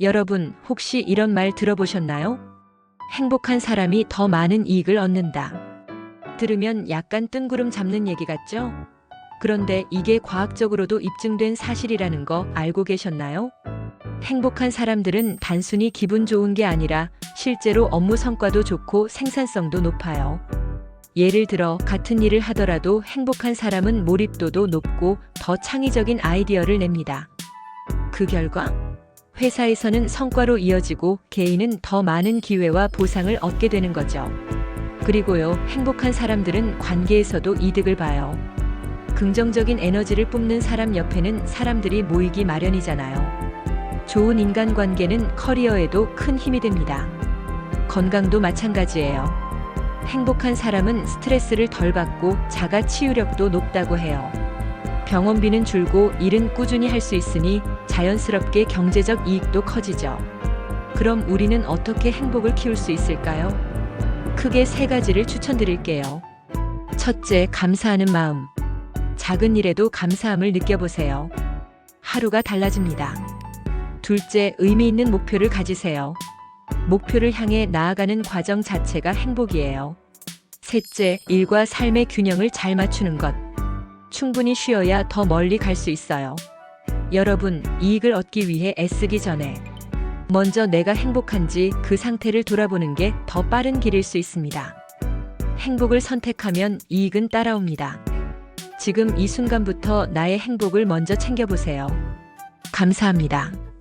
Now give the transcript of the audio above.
여러분, 혹시 이런 말 들어보셨나요? 행복한 사람이 더 많은 이익을 얻는다. 들으면 약간 뜬구름 잡는 얘기 같죠? 그런데 이게 과학적으로도 입증된 사실이라는 거 알고 계셨나요? 행복한 사람들은 단순히 기분 좋은 게 아니라 실제로 업무 성과도 좋고 생산성도 높아요. 예를 들어 같은 일을 하더라도 행복한 사람은 몰입도도 높고 더 창의적인 아이디어를 냅니다. 그 결과 회사에서는 성과로 이어지고 개인은 더 많은 기회와 보상을 얻게 되는 거죠. 그리고요, 행복한 사람들은 관계에서도 이득을 봐요. 긍정적인 에너지를 뿜는 사람 옆에는 사람들이 모이기 마련이잖아요. 좋은 인간관계는 커리어에도 큰 힘이 됩니다. 건강도 마찬가지예요. 행복한 사람은 스트레스를 덜 받고 자가 치유력도 높다고 해요. 병원비는 줄고 일은 꾸준히 할 수 있으니 자연스럽게 경제적 이익도 커지죠. 그럼 우리는 어떻게 행복을 키울 수 있을까요? 크게 세 가지를 추천드릴게요. 첫째, 감사하는 마음. 작은 일에도 감사함을 느껴보세요. 하루가 달라집니다. 둘째, 의미 있는 목표를 가지세요. 목표를 향해 나아가는 과정 자체가 행복이에요. 셋째, 일과 삶의 균형을 잘 맞추는 것. 충분히 쉬어야 더 멀리 갈 수 있어요. 여러분, 이익을 얻기 위해 애쓰기 전에 먼저 내가 행복한지 그 상태를 돌아보는 게 더 빠른 길일 수 있습니다. 행복을 선택하면 이익은 따라옵니다. 지금 이 순간부터 나의 행복을 먼저 챙겨보세요. 감사합니다.